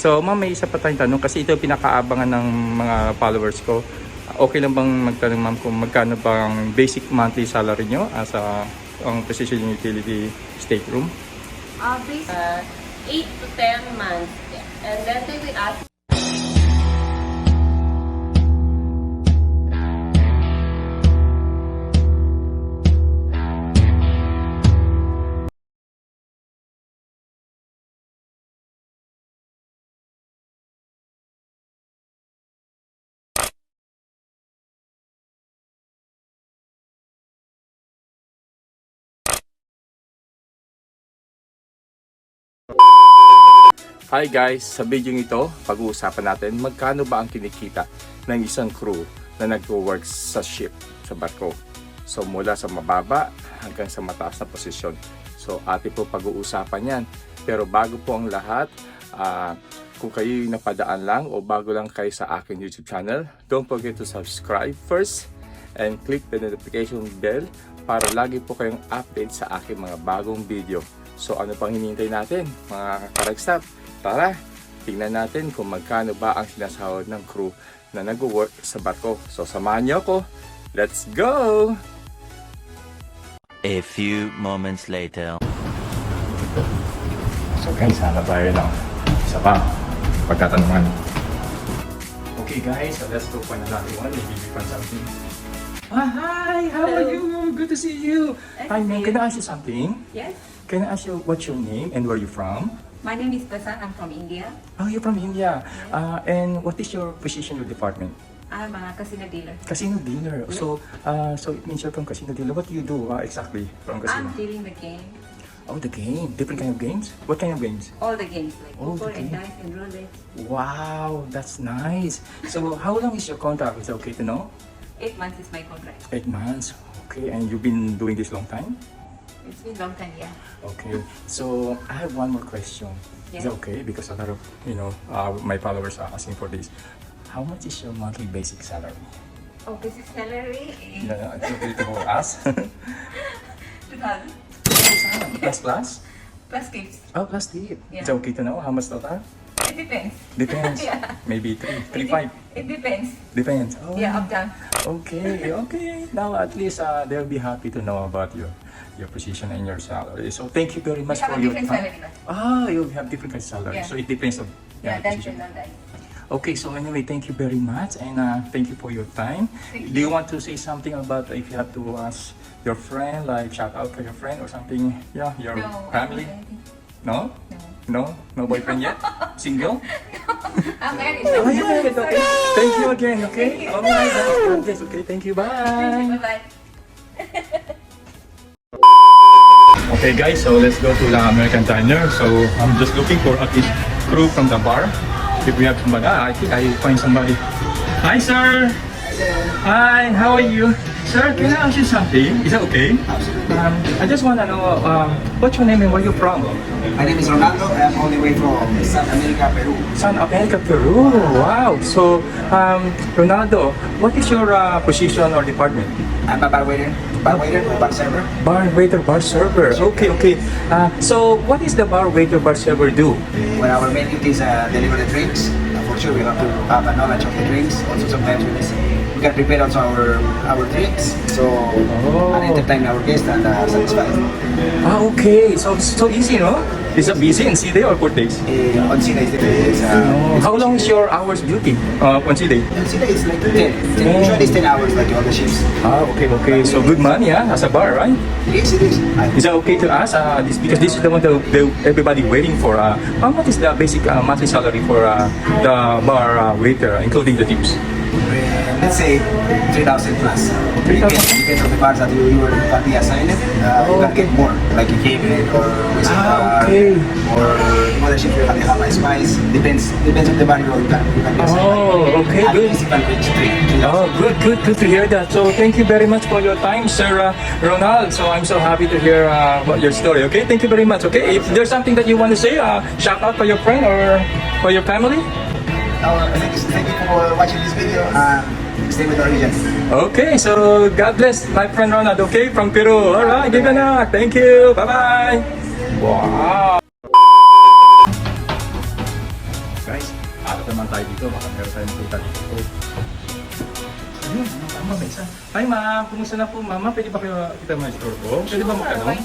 So, ma'am, may isa pa tayong tanong kasi ito pinakaabangan ng mga followers ko. Okay lang bang magtanong, ma'am, kung magkano bang basic monthly salary nyo as a ang precision utility stateroom? Uh, base, uh, 8 to 10 months. And then they will ask Hi guys! Sa video ito, pag-uusapan natin magkano ba ang kinikita ng isang crew na nag-work sa ship, sa barko. So mula sa mababa hanggang sa mataas na posisyon. So ate po pag-uusapan yan. Pero bago po ang lahat, ah, kung kayo napadaan lang o bago lang kayo sa akin YouTube channel, don't forget to subscribe first and click the notification bell para lagi po kayong update sa aking mga bagong video. So ano pang hinihintay natin mga karagstap? Tara, tingnan natin kung magkano ba ang sinasahod ng crew na nag-work sa barko. So samahan niyo ako. Let's go! A few moments later. So guys, hanap tayo ng isa pa. Pagkatanungan. Okay guys, so let's go for another one. Maybe we find something. Ah, hi! How are you? Good to see you. Hi ma'am, can I ask you something? Yes, Can I ask you what's your name and where you from? My name is Pasan. I'm from India. Oh, you're from India. Uh, and what is your position in the department? I'm a casino dealer. Casino dealer. So, uh, so it means you're from casino dealer. What do you do uh, exactly from casino? I'm dealing the game, Oh, the game. Different kind of games. What kind of games? all the games like poker the and game. dice and roulette. Wow, that's nice. So, how long is your contract? Is it okay to know? Eight months is my contract. Eight months. Okay, and you've been doing this long time? It's been long time, yeah. Okay. So, I have one more question. Is it Yeah. okay? Because a lot of you know uh, my followers are asking for this. How much is your monthly basic salary? Oh, basic salary is Yeah, it's okay to ask. 2000 plus plus? plus gifts. Oh, plus tip. Yeah. It's okay to know how much total? It depends. Depends. Yeah. Maybe three, three, It, five. de- it depends. Depends. Oh, Yeah, up down. Okay, okay. Now at least uh, they'll be happy to know about your your position and your salary. So thank you very We much have for a your different time. salary. Ah, you have different kind of salary. Yeah. So it depends on Yeah, the that's position. it on. Okay, so anyway, thank you very much and uh, thank you for your time. Thank Do you want to say something about if you have to ask your friend, like shout out for your friend or something? Yeah, your No. family? No? No. No? No boyfriend yet? Single? I'm married. Oh, married, okay. Thank you again, okay? Thank you. Oh my God. Yes, okay, thank you, bye. Bye bye. Okay guys, so let's go to the American Diner. So I'm just looking for a crew from the bar. If we have somebody, I think I find somebody. Hi sir! Hi, how are you? Sir, can I ask you something? Is that okay? Um, I just want to know, um, what's your name and where you're from? My name is Ronaldo. I'm all the way from South America, Peru. San America, Peru. Wow. So, um, Ronaldo, what is your uh, position or department? I'm a bar waiter, bar waiter, bar server. Bar waiter, bar server. Okay, okay. Uh, so, what is the bar waiter, bar server do? Where our main duty is uh, deliver the drinks. Uh, for sure, we have to have a knowledge of the drinks. Also, sometimes we, miss, we can prepare also our our drinks, so Oh. and entertain our guests and uh, satisfy. them. Ah, okay. So, so easy, no? Is it busy in C-Day or four days? Uh, on Sina is the is, uh, Oh, how long is your hours duty uh, on C-Day? on Sina is like 10. 10 Usually it's 10 hours like all the shifts. Ah, okay, okay. So, good money, ah, as a bar, right? It is, it is. Is that okay to ask? Uh, this, because this is the one that that everybody waiting for. Uh, how much is the basic uh, monthly salary for uh, the bar uh, waiter, including the tips? Uh, let's say 3,000 plus. Depends, depends on the bars that you, you were party assigned. Uh, you can get more, like a cabinet or whiskey Ah, okay. or mothership you can have a spice. Depends, depends on the bar you can, you can be assigned. Oh, okay, good. principal wage three, 3,000. Oh, good, good, good to hear that. So thank you very much for your time, Sir uh, Ronald. So I'm so happy to hear uh, about your story. Okay, thank you very much. Okay, if there's something that you want to say, uh, shout out for your friend or for your family. Uh, thank, you, for watching this video and stay with our region. Okay, so God bless my friend Ronald. Okay, from Peru. All right, give it a Thank you. Bye bye. Wow. guys, alat naman tayo dito. Baka meron tayong makita dito. Ayun, tama ba isa? Hi ma'am, kumusta na po ma'am? Pwede ba kayo kita mga store po? Pwede ba not?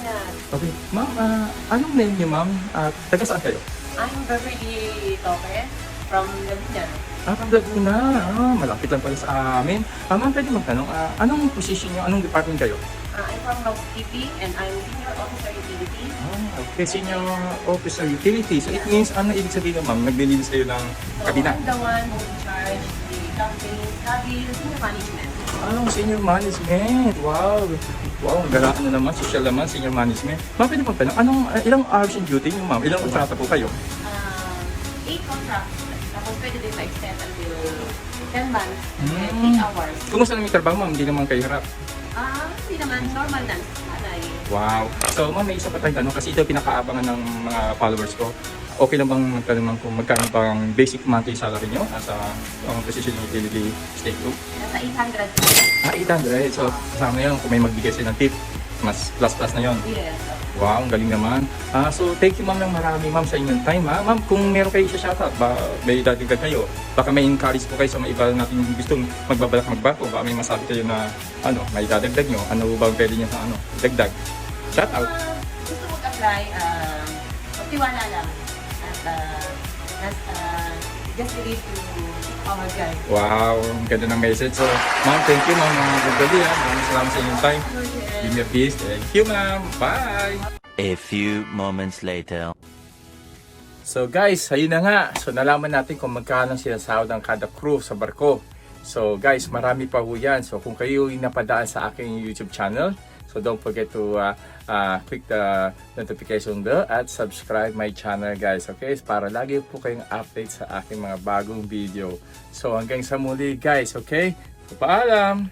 Okay, ma'am, ah, anong name niyo ma'am? At taga saan kayo? I'm Beverly Tope from Laguna. Ah, from Laguna. Ah, malapit lang pala sa amin. Ah, ma'am, pwede magtanong, ah, anong position niyo? Anong department kayo? Uh, I'm from housekeeping and I'm senior officer utility. Ah, okay, senior officer utility. So it means, ano ibig sabihin nun, ma'am? Naglilinis kayo ng So kabina? I'm the one who charge the the senior management. Ah, senior management. Wow. Wow, ang galaan na naman. Social naman, senior management. Ma'am, pwede magtanong, anong, ah, ilang hours in duty niyo, ma'am? Ilang kontrata po kayo? Um, eight contracts. Tapos pwede din ma-extend until 10 months and Mm. 8 hours. Kumusta naman yung trabaho, ma'am? Hindi naman kayo harap. Ah, hindi naman normal lang. Anay. Wow. So, ma'am, may isa pa tayong tanong kasi ito yung pinakaabangan ng mga followers ko. Okay lang bang magtanong ma'am kung magkano pang basic monthly salary nyo as a um, precision utility state group? Nasa 800. Ah, 800. So, kasama yun kung may magbigay sila ng tip, mas plus-plus na yon. Yes. Wow, ang galing naman. Ah, so, thank you ma'am ng marami ma'am sa inyong time ha. Ma'am, kung meron kayo isa shoutout, ba, may dadagdag kayo. Baka may encourage po kayo sa mga iba natin yung gustong magbabalak magbago. Baka may masabi kayo na ano, may dadagdag nyo. Ano ba ang pwede nyo sa ano, dagdag? Shoutout. Ah, gusto mag-apply, um, magtiwala lang. At uh, nas, uh, just believe to our guide. Wow, ang ganda ng message. So, ma'am, thank you ma'am mga kagdali ha. Maraming salamat sa inyong time. Give me a peace. Thank you ma'am. Bye! A few moments later. So guys, ayun na nga. So nalaman natin kung magkano sinasahod ang kada crew sa barko. So guys, marami pa ho yan. So kung kayo yung napadaan sa aking YouTube channel, so don't forget to uh, uh, click the notification bell at subscribe my channel guys. Okay? Para lagi po kayong update sa aking mga bagong video. So hanggang sa muli guys, okay? Paalam!